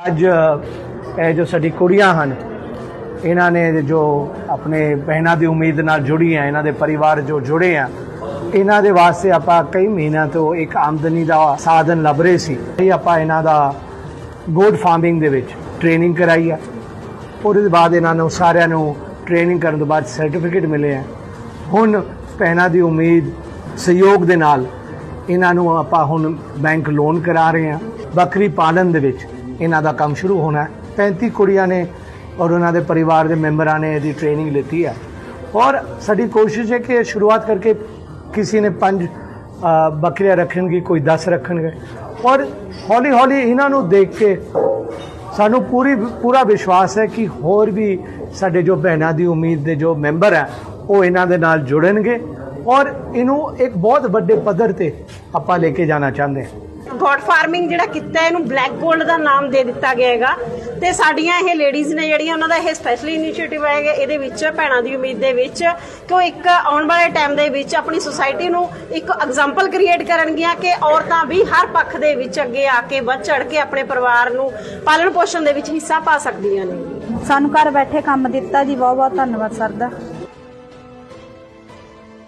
ਅੱਜ ਇਹ ਜੋ ਸਾਡੀ ਕੁੜੀਆਂ ਹਨ, ਇਹਨਾਂ ਨੇ ਜੋ ਆਪਣੇ ਬਹਿਨਾਂ ਦੀ ਉਮੀਦ ਨਾਲ ਜੁੜੀ ਜੁੜੀਆਂ ਇਹਨਾਂ ਦੇ ਪਰਿਵਾਰ ਜੋ ਜੁੜੇ ਆ, ਇਹਨਾਂ ਦੇ ਵਾਸਤੇ ਆਪਾਂ ਕਈ ਮਹੀਨਿਆਂ ਤੋਂ ਇੱਕ ਆਮਦਨੀ ਦਾ ਸਾਧਨ ਲੱਭ ਰਹੇ ਸੀ। ਇਹ ਆਪਾਂ ਇਹਨਾਂ ਦਾ ਗੋਡ ਫਾਰਮਿੰਗ ਦੇ ਵਿੱਚ ਟ੍ਰੇਨਿੰਗ ਕਰਾਈ ਆ। ਉਹਦੇ ਬਾਅਦ ਇਹਨਾਂ ਨੂੰ ਸਾਰਿਆਂ ਨੂੰ ਟ੍ਰੇਨਿੰਗ ਕਰਨ ਤੋਂ ਬਾਅਦ ਸਰਟੀਫਿਕੇਟ ਮਿਲੇ ਆ। ਹੁਣ ਪਹਿਨਾ ਦੀ ਉਮੀਦ, ਸਹਿਯੋਗ ਦੇ ਨਾਲ ਇਹਨਾਂ ਨੂੰ ਆਪਾਂ ਹੁਣ ਬੈਂਕ ਲੋਨ ਕਰਾ ਰਹੇ ਹਾਂ ਬੱਕਰੀ ਪਾਲਣ ਦੇ ਵਿੱਚ ਇਹਨਾਂ ਦਾ ਕੰਮ ਸ਼ੁਰੂ ਹੋਣਾ ਹੈ। 35 ਕੁੜੀਆਂ ਨੇ ਔਰ ਉਹਨਾਂ ਦੇ ਪਰਿਵਾਰ ਦੇ ਮੈਂਬਰਾਂ ਨੇ ਇਹਦੀ ਟ੍ਰੇਨਿੰਗ ਲਿੱਤੀ ਹੈ। ਔਰ ਸਾਡੀ ਕੋਸ਼ਿਸ਼ ਹੈ ਕਿ ਸ਼ੁਰੂਆਤ ਕਰਕੇ ਕਿਸੇ ਨੇ ਪੰਜ ਅ, ਬੱਕਰੀਆਂ ਰੱਖਣਗੇ ਕੋਈ 10 ਰੱਖਣਗੇ। ਔਰ ਹੌਲੀ ਹੌਲੀ ਇਹਨਾਂ ਨੂੰ ਦੇਖ ਕੇ ਸਾਨੂੰ ਪੂਰੀ ਪੂਰਾ ਵਿਸ਼ਵਾਸ ਹੈ ਕਿ ਹੋਰ ਵੀ ਸਾਡੇ ਜੋ ਭੈਣਾਂ ਦੀ ਉਮੀਦ ਦੇ ਜੋ ਮੈਂਬਰ ਹੈ ਉਹ ਇਹਨਾਂ ਦੇ ਨਾਲ ਜੁੜਨਗੇ। ਔਰ ਇਹਨੂੰ ਇੱਕ ਬਹੁਤ ਵੱਡੇ ਪੱਧਰ ਤੇ ਆਪਾਂ ਲੈ ਕੇ ਜਾਣਾ ਚਾਹੁੰਦੇ ਹਾਂ। ਗੋਡ ਫਾਰਮਿੰਗ ਜਿਹੜਾ ਕੀਤਾ, ਇਹਨੂੰ ਬਲੈਕ ਗੋਲਡ ਦਾ ਨਾਮ ਦੇ ਦਿੱਤਾ ਗਿਆ ਹੈਗਾ। ਤੇ ਸਾਡੀਆਂ ਇਹ ਲੇਡੀਜ਼ ਨੇ ਜਿਹੜੀਆਂ, ਉਹਨਾਂ ਦਾ ਇਹ ਸਪੈਸ਼ਲੀ ਇਨੀਸ਼ੀਏਟਿਵ ਹੈਗਾ ਇਹਦੇ ਵਿੱਚ, ਭੈਣਾਂ ਦੀ ਉਮੀਦ ਦੇ ਵਿੱਚ, ਕਿ ਉਹ ਇੱਕ ਆਉਣ ਵਾਲੇ ਟਾਈਮ ਦੇ ਵਿੱਚ ਆਪਣੀ ਸੋਸਾਇਟੀ ਨੂੰ ਇੱਕ ਐਗਜ਼ਾਮਪਲ ਕ੍ਰੀਏਟ ਕਰਨਗੀਆਂ ਕਿ ਔਰਤਾਂ ਵੀ ਹਰ ਪੱਖ ਦੇ ਵਿੱਚ ਅੱਗੇ ਆ ਕੇ ਵੱਧ ਚੜ ਕੇ ਆਪਣੇ ਪਰਿਵਾਰ ਨੂੰ ਪਾਲਣ ਪੋਸ਼ਣ ਦੇ ਵਿੱਚ ਹਿੱਸਾ ਪਾ ਸਕਦੀਆਂ ਨੇ। ਸਾਨੂੰ ਘਰ ਬੈਠੇ ਕੰਮ ਦਿੱਤਾ ਜੀ ਬਹੁਤ ਬਹੁਤ ਧੰਨਵਾਦ, ਸਰ ਦਾ।